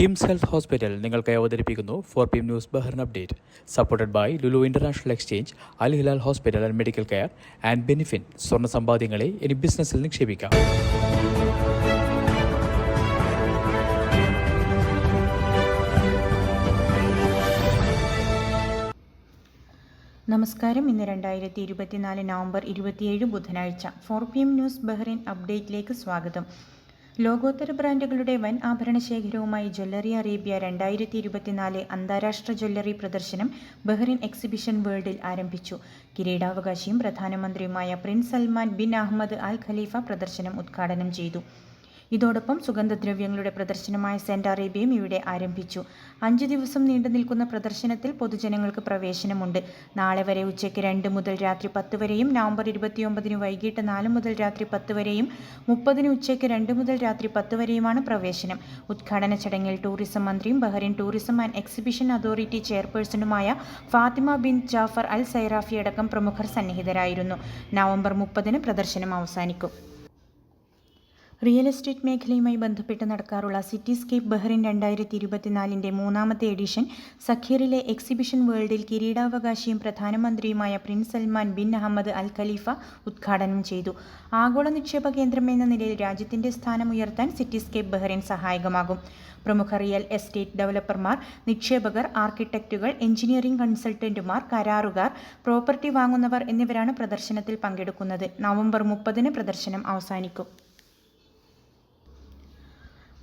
KIMS health hospital നിങ്ങൾക്കായി അവതരിപ്പിക്കുന്നു four P news Bahrain update. Supported by Lulu international exchange Al Hilal hospital and medical care and ബെനിഫിൻ സ്വർണ സമ്പാദ്യങ്ങളെ ഇനി ബിസിനസ്സിൽ നിക്ഷേപിക്കാം. നമസ്കാരം. ഇന്ന് രണ്ടായിരത്തി ഇരുപത്തിനാല് നവംബർ ഇരുപത്തിയേഴ് ബുധനാഴ്ച. Four P M news Bahrain അപ്ഡേറ്റിലേക്ക് സ്വാഗതം. ലോകോത്തര ബ്രാൻഡുകളുടെ വൻ ആഭരണ ശേഖരവുമായി ജ്വല്ലറി അറേബ്യ രണ്ടായിരത്തി ഇരുപത്തിനാല് അന്താരാഷ്ട്ര ജ്വല്ലറി പ്രദർശനം ബഹ്റിൻ എക്സിബിഷൻ വേൾഡിൽ ആരംഭിച്ചു. കിരീടാവകാശിയും പ്രധാനമന്ത്രിയുമായ Prince Salman bin Ahmed Al Khalifa പ്രദർശനം ഉദ്ഘാടനം ചെയ്തു. ഇതോടൊപ്പം സുഗന്ധദ്രവ്യങ്ങളുടെ പ്രദർശനമായ സെന്റ് അറേബ്യയും ഇവിടെ ആരംഭിച്ചു. അഞ്ച് ദിവസം നീണ്ടു നിൽക്കുന്ന പ്രദർശനത്തിൽ പൊതുജനങ്ങൾക്ക് പ്രവേശനമുണ്ട്. നാളെ വരെ ഉച്ചയ്ക്ക് രണ്ട് മുതൽ രാത്രി പത്ത് വരെയും നവംബർ ഇരുപത്തിയൊമ്പതിന് വൈകിട്ട് നാല് മുതൽ രാത്രി പത്ത് വരെയും മുപ്പതിന് ഉച്ചയ്ക്ക് രണ്ട് മുതൽ രാത്രി പത്ത് വരെയുമാണ് പ്രവേശനം. ഉദ്ഘാടന ചടങ്ങിൽ ടൂറിസം മന്ത്രിയും Bahrain tourism and exhibition authority ചെയർപേഴ്സണുമായ Fatima bin Jafar Al Sairafi അടക്കം പ്രമുഖർ സന്നിഹിതരായിരുന്നു. നവംബർ മുപ്പതിന് പ്രദർശനം അവസാനിക്കും. റിയൽ എസ്റ്റേറ്റ് മേഖലയുമായി ബന്ധപ്പെട്ട് നടക്കാറുള്ള സിറ്റിസ്കേപ്പ് ബഹ്റിൻ രണ്ടായിരത്തി ഇരുപത്തിനാലിന്റെ മൂന്നാമത്തെ എഡിഷൻ സഖീറിലെ എക്സിബിഷൻ വേൾഡിൽ കിരീടാവകാശിയും പ്രധാനമന്ത്രിയുമായ Prince Salman bin Ahmed Al Khalifa ഉദ്ഘാടനം ചെയ്തു. ആഗോള നിക്ഷേപ കേന്ദ്രം എന്ന നിലയിൽ രാജ്യത്തിന്റെ സ്ഥാനം ഉയർത്താൻ സിറ്റിസ്കേപ്പ് ബഹ്റിൻ സഹായകമാകും. പ്രമുഖ റിയൽ എസ്റ്റേറ്റ് ഡെവലപ്പർമാർ നിക്ഷേപകർ ആർക്കിടെക്റ്റുകൾ എഞ്ചിനീയറിംഗ് കൺസൾട്ടന്റുമാർ കരാറുകാർ പ്രോപ്പർട്ടി വാങ്ങുന്നവർ എന്നിവരാണ് പ്രദർശനത്തിൽ പങ്കെടുക്കുന്നത്. നവംബർ മുപ്പതിന് പ്രദർശനം അവസാനിക്കും.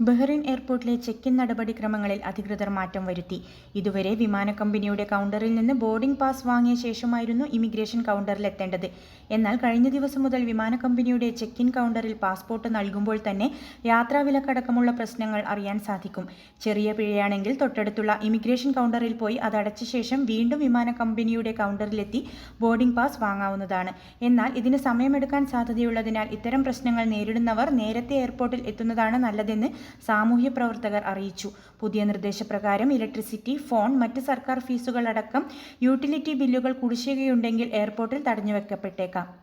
ബഹ്റിൻ എയർപോർട്ടിലെ ചെക്ക് ഇൻ നടപടിക്രമങ്ങളിൽ അധികൃതർ മാറ്റം വരുത്തി. ഇതുവരെ വിമാന കമ്പനിയുടെ കൗണ്ടറിൽ നിന്ന് ബോർഡിംഗ് പാസ് വാങ്ങിയ ശേഷമായിരുന്നു ഇമിഗ്രേഷൻ കൗണ്ടറിൽ എത്തേണ്ടത് എന്നാൽ കഴിഞ്ഞ ദിവസം മുതൽ വിമാന കമ്പനിയുടെ ചെക്ക് ഇൻ കൗണ്ടറിൽ പാസ്പോർട്ട് നൽകുമ്പോൾ തന്നെ യാത്രാ വിലക്കടക്കമുള്ള പ്രശ്നങ്ങൾ അറിയാൻ സാധിക്കും. ചെറിയ പിഴയാണെങ്കിൽ തൊട്ടടുത്തുള്ള ഇമിഗ്രേഷൻ കൗണ്ടറിൽ പോയി അത് അടച്ച ശേഷം വീണ്ടും വിമാന കമ്പനിയുടെ കൗണ്ടറിലെത്തി ബോർഡിംഗ് പാസ് വാങ്ങാവുന്നതാണ്. എന്നാൽ ഇതിന് സമയമെടുക്കാൻ സാധ്യതയുള്ളതിനാൽ ഇത്തരം പ്രശ്നങ്ങൾ നേരിടുന്നവർ നേരത്തെ എയർപോർട്ടിൽ എത്തുന്നതാണ് നല്ലതെന്ന് സാമൂഹ്യ പ്രവർത്തകർ അറിയിച്ചു. പുതിയ നിർദ്ദേശപ്രകാരം ഇലക്ട്രിസിറ്റി ഫോൺ മറ്റ് സർക്കാർ ഫീസുകളടക്കം യൂട്ടിലിറ്റി ബില്ലുകൾ കുടിശ്ശികയുണ്ടെങ്കിൽ എയർപോർട്ടിൽ തടഞ്ഞുവെക്കപ്പെട്ടേക്കാം.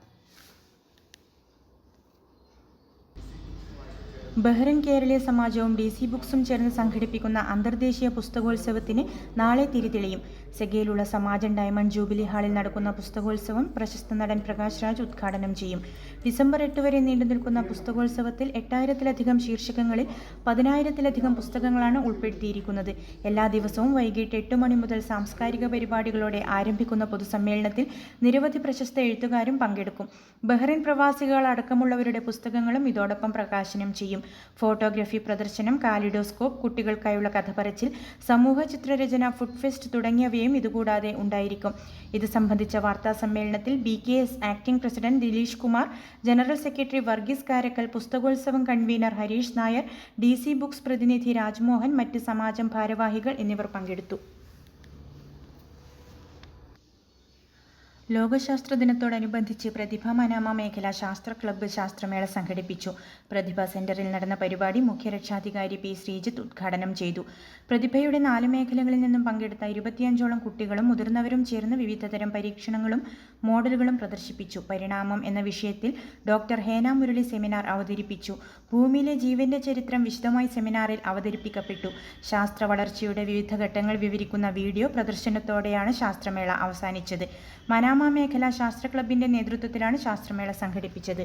ബഹ്റിൻ കേരളീയ സമാജവും ഡി സി ബുക്സും ചേർന്ന് സംഘടിപ്പിക്കുന്ന അന്തർദേശീയ പുസ്തകോത്സവത്തിന് നാളെ തിരിതെളിയും. സെഗയിലുള്ള സമാജൻ ഡയമണ്ട് ജൂബിലി ഹാളിൽ നടക്കുന്ന പുസ്തകോത്സവം പ്രശസ്ത നടൻ പ്രകാശ് രാജ് ഉദ്ഘാടനം ചെയ്യും. ഡിസംബർ എട്ട് വരെ നീണ്ടു നിൽക്കുന്ന പുസ്തകോത്സവത്തിൽ എട്ടായിരത്തിലധികം ശീർഷകങ്ങളിൽ പതിനായിരത്തിലധികം പുസ്തകങ്ങളാണ് ഉൾപ്പെടുത്തിയിരിക്കുന്നത്. എല്ലാ ദിവസവും വൈകിട്ട് എട്ട് മണി മുതൽ സാംസ്കാരിക പരിപാടികളോടെ ആരംഭിക്കുന്ന പൊതുസമ്മേളനത്തിൽ നിരവധി പ്രശസ്ത എഴുത്തുകാരും പങ്കെടുക്കും. ബഹ്റിൻ പ്രവാസികൾ അടക്കമുള്ളവരുടെ പുസ്തകങ്ങളും ഇതോടൊപ്പം പ്രകാശനം ചെയ്യും. ഫോട്ടോഗ്രഫി പ്രദർശനം കാലിഡോസ്കോപ്പ് കുട്ടികൾക്കായുള്ള കഥപറച്ചിൽ സമൂഹ ചിത്രരചന ഫുഡ് ഫെസ്റ്റ് തുടങ്ങിയവയും ഇതുകൂടാതെ ഉണ്ടായിരിക്കും. ഇത് സംബന്ധിച്ച വാർത്താ സമ്മേളനത്തിൽ B K S acting president Dileesh Kumar general secretary Varghese Karakkal പുസ്തകോത്സവം convener Harish Nair D C books പ്രതിനിധി രാജ്മോഹൻ മറ്റ് സമാജം ഭാരവാഹികൾ എന്നിവർ പങ്കെടുത്തു. ലോകശാസ്ത്ര ദിനത്തോടനുബന്ധിച്ച് പ്രതിഭ മനാമ മേഖല ശാസ്ത്ര ക്ലബ്ബ് ശാസ്ത്രമേള സംഘടിപ്പിച്ചു. പ്രതിഭ സെന്ററിൽ നടന്ന പരിപാടി മുഖ്യരക്ഷാധികാരി പി. ശ്രീജിത്ത് ഉദ്ഘാടനം ചെയ്തു. പ്രതിഭയുടെ നാല് മേഖലകളിൽ നിന്നും പങ്കെടുത്ത ഇരുപത്തിയഞ്ചോളം കുട്ടികളും മുതിർന്നവരും ചേർന്ന് വിവിധതരം പരീക്ഷണങ്ങളും മോഡലുകളും പ്രദർശിപ്പിച്ചു. പരിണാമം എന്ന വിഷയത്തിൽ ഡോക്ടർ ഹേന മുരളി സെമിനാർ അവതരിപ്പിച്ചു. ഭൂമിയിലെ ജീവന്റെ ചരിത്രം വിശദമായി സെമിനാറിൽ അവതരിപ്പിക്കപ്പെട്ടു. ശാസ്ത്ര വളർച്ചയുടെ വിവിധ ഘട്ടങ്ങൾ വിവരിക്കുന്ന വീഡിയോ പ്രദർശനത്തോടെയാണ് ശാസ്ത്രമേള അവസാനിച്ചത്. മനാമ മേഖല ശാസ്ത്ര ക്ലബിന്റെ നേതൃത്വത്തിലാണ് ശാസ്ത്രമേള സംഘടിപ്പിച്ചത്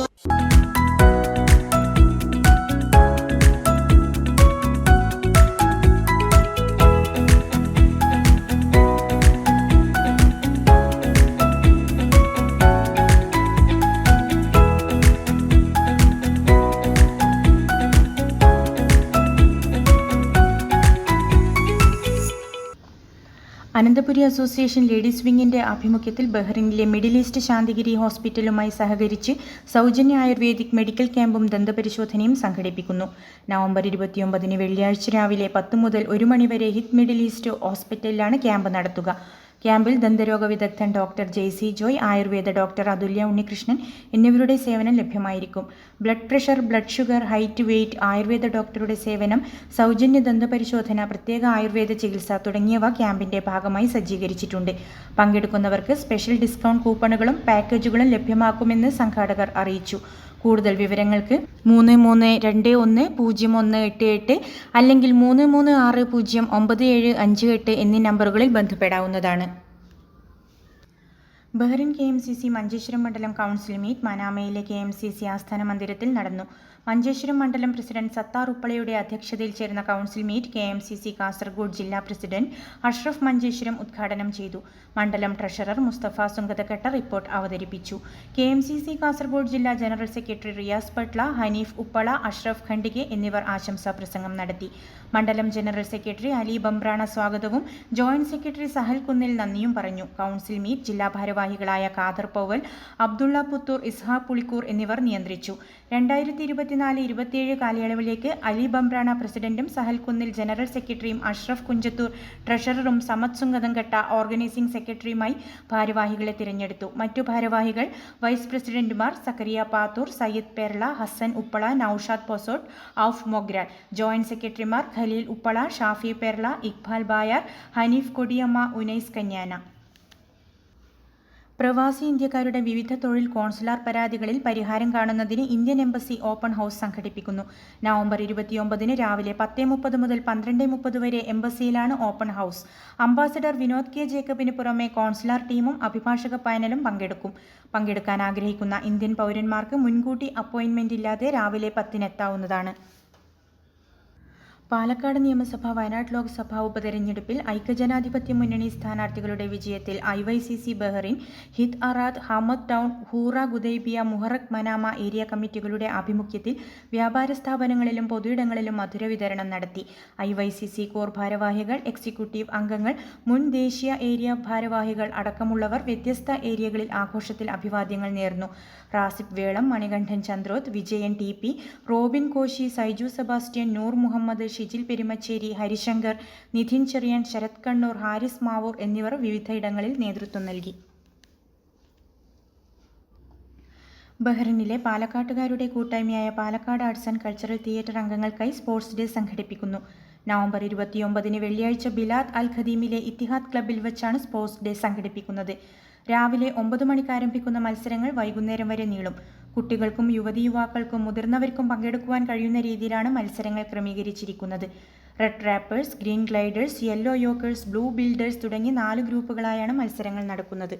അനന്തപുരി അസോസിയേഷൻ ലേഡീസ് വിങ്ങിന്റെ ആഭിമുഖ്യത്തിൽ ബഹ്റിനിലെ മിഡിൽ ഈസ്റ്റ് ശാന്തിഗിരി ഹോസ്പിറ്റലുമായി സഹകരിച്ച് സൗജന്യ ആയുർവേദിക് മെഡിക്കൽ ക്യാമ്പും ദന്തപരിശോധനയും സംഘടിപ്പിക്കുന്നു. നവംബർ ഇരുപത്തിയൊമ്പതിന് വെള്ളിയാഴ്ച രാവിലെ പത്ത് മുതൽ ഒരു മണിവരെ ഹിത് മിഡിൽ ഈസ്റ്റ് ഹോസ്പിറ്റലിലാണ് ക്യാമ്പ് നടത്തുക. ക്യാമ്പിൽ ദന്തരോഗ വിദഗ്ധൻ ഡോക്ടർ ജെയ്സി ജോയ് ആയുർവേദ ഡോക്ടർ അതുല്യ ഉണ്ണികൃഷ്ണൻ എന്നിവരുടെ സേവനം ലഭ്യമായിരിക്കും. Blood pressure blood sugar height weight ayurveda ഡോക്ടറുടെ സേവനം സൗജന്യ ദന്തപരിശോധന പ്രത്യേക ആയുർവേദ ചികിത്സ തുടങ്ങിയവ ക്യാമ്പിന്റെ ഭാഗമായി സജ്ജീകരിച്ചിട്ടുണ്ട്. പങ്കെടുക്കുന്നവർക്ക് സ്പെഷ്യൽ ഡിസ്കൗണ്ട് കൂപ്പണുകളും പാക്കേജുകളും ലഭ്യമാക്കുമെന്ന് സംഘാടകർ അറിയിച്ചു. കൂടുതൽ വിവരങ്ങൾക്ക് മൂന്ന് മൂന്ന് രണ്ട് ഒന്ന് പൂജ്യം ഒന്ന് എട്ട് എട്ട് അല്ലെങ്കിൽ മൂന്ന് മൂന്ന് ആറ് പൂജ്യം ഒമ്പത് ഏഴ് അഞ്ച് എട്ട് എന്നീ നമ്പറുകളിൽ ബന്ധപ്പെടാവുന്നതാണ്. Bahrain K M C C Manjeshwaram മണ്ഡലം കൗൺസിൽ മീറ്റ് മനാമയിലെ കെ എം സി സി ആസ്ഥാന മന്ദിരത്തിൽ നടന്നു. മഞ്ചേശ്വരം മണ്ഡലം പ്രസിഡന്റ് സത്താർ ഉപ്പളയുടെ അധ്യക്ഷതയിൽ ചേർന്ന council meet K M C C Kasaragod ജില്ലാ പ്രസിഡന്റ് അഷ്റഫ് മഞ്ചേശ്വരം ഉദ്ഘാടനം ചെയ്തു. മണ്ഡലം ട്രഷറർ മുസ്തഫ സുങ്കതക്കെട്ട റിപ്പോർട്ട് അവതരിപ്പിച്ചു. K M C C Kasaragod ജില്ലാ ജനറൽ സെക്രട്ടറി റിയാസ് പട്ല ഹനീഫ് ഉപ്പള അഷ്റഫ് ഖണ്ഡികെ എന്നിവർ ആശംസാ പ്രസംഗം നടത്തി. മണ്ഡലം ജനറൽ സെക്രട്ടറി അലി ബംബ്രാണ സ്വാഗതവും ജോയിന്റ് സെക്രട്ടറി സഹൽ കുന്നിൽ നന്ദിയും പറഞ്ഞു. കൗൺസിൽ മീറ്റ് ജില്ലാ ഭാരവാഹികളായ കാദർ പൗവൽ അബ്ദുള്ള പുത്തൂർ ഇസ്ഹാ പുളിക്കൂർ എന്നിവർ നിയന്ത്രിച്ചു. രണ്ടായിരത്തി ഇരുപത്തിനാല് ഇരുപത്തിയേഴ് കാലയളവിലേക്ക് അലി ബംബ്രാണ പ്രസിഡന്റും സഹൽ കുന്നിൽ ജനറൽ സെക്രട്ടറിയും അഷ്റഫ് കുഞ്ചത്തൂർ ട്രഷററും സമത് സുംഗതംഘട്ട ഓർഗനൈസിംഗ് സെക്രട്ടറിയുമായി ഭാരവാഹികളെ തിരഞ്ഞെടുത്തു. മറ്റു ഭാരവാഹികൾ വൈസ് പ്രസിഡന്റുമാർ സക്കറിയ പാത്തൂർ സയ്യിദ് പേർള ഹസൻ ഉപ്പള നൌഷാദ് പൊസോട്ട് ഔഫ് മൊഗ്രാൽ. ജോയിന്റ് സെക്രട്ടറിമാർ ഖലീൽ ഉപ്പള ഷാഫി പേർള ഇക്ബാൽ ബായാർ ഹനീഫ് കൊടിയമ്മ ഉനൈസ് കന്യാന. പ്രവാസി ഇന്ത്യക്കാരുടെ വിവിധ തൊഴിൽ കോൺസുലാർ പരാതികളിൽ പരിഹാരം കാണുന്നതിന് ഇന്ത്യൻ എംബസി ഓപ്പൺ ഹൗസ് സംഘടിപ്പിക്കുന്നു. നവംബർ ഇരുപത്തിയൊമ്പതിന് രാവിലെ പത്ത് മുപ്പത് മുതൽ പന്ത്രണ്ട് മുപ്പത് വരെ എംബസിയിലാണ് open house. Ambassador Vinod K ജേക്കബിന് പുറമെ കോൺസുലാർ ടീമും അഭിഭാഷക പാനലും പങ്കെടുക്കും. പങ്കെടുക്കാൻ ആഗ്രഹിക്കുന്ന ഇന്ത്യൻ പൗരന്മാർക്ക് മുൻകൂട്ടി അപ്പോയിന്റ്മെന്റ് ഇല്ലാതെ രാവിലെ പത്തിനെത്താവുന്നതാണ് പാലക്കാട് നിയമസഭ വയനാട് ലോക്സഭാ ഉപതെരഞ്ഞെടുപ്പിൽ ഐക്യജനാധിപത്യ മുന്നണി സ്ഥാനാർത്ഥികളുടെ വിജയത്തിൽ I Y C C Bahrain Hidd Arad Hamad town Hoora Gudaibiya Muharraq Manama area കമ്മിറ്റികളുടെ ആഭിമുഖ്യത്തിൽ വ്യാപാര സ്ഥാപനങ്ങളിലും പൊതുയിടങ്ങളിലും മധുര വിതരണം നടത്തി. I Y C C core ഭാരവാഹികൾ എക്സിക്യൂട്ടീവ് അംഗങ്ങൾ മുൻ ദേശീയ ഏരിയ ഭാരവാഹികൾ അടക്കമുള്ളവർ വ്യത്യസ്ത ഏരിയകളിൽ ആഘോഷത്തിൽ അഭിവാദ്യങ്ങൾ നേർന്നു. റാസിബ് വേളം മണികണ്ഠൻ ചന്ദ്രോത് വിജയൻ ടി പി റോബിൻ കോശി സൈജു സെബാസ്റ്റ്യൻ നൂർ മുഹമ്മദ് ഷിജിൽ പെരുമച്ചേരി ഹരിശങ്കർ നിധിൻ ചെറിയൻ ശരത് കണ്ണൂർ ഹാരിസ് മാവൂർ എന്നിവർ വിവിധയിടങ്ങളിൽ നേതൃത്വം നൽകി. ബഹ്റിനിലെ പാലക്കാട്ടുകാരുടെ കൂട്ടായ്മയായ Palakkad arts and cultural theatre അംഗങ്ങൾക്കായി sports day സംഘടിപ്പിക്കുന്നു. നവംബർ ഇരുപത്തിയൊമ്പതിന് വെള്ളിയാഴ്ച ബിലാദ് അൽ ഖദീമിലെ ഇത്തിഹാദ് ക്ലബ്ബിൽ വെച്ചാണ് സ്പോർട്സ് ഡേ സംഘടിപ്പിക്കുന്നത്. രാവിലെ ഒമ്പത് മണിക്ക് ആരംഭിക്കുന്ന മത്സരങ്ങൾ വൈകുന്നേരം വരെ നീളും. കുട്ടികൾക്കും യുവതി യുവാക്കൾക്കും മുതിർന്നവർക്കും പങ്കെടുക്കുവാൻ കഴിയുന്ന രീതിയിലാണ് മത്സരങ്ങൾ ക്രമീകരിച്ചിരിക്കുന്നത്. Red rappers green gliders yellow yorkers blue builders തുടങ്ങി നാല് ഗ്രൂപ്പുകളായാണ് മത്സരങ്ങൾ നടക്കുന്നത്.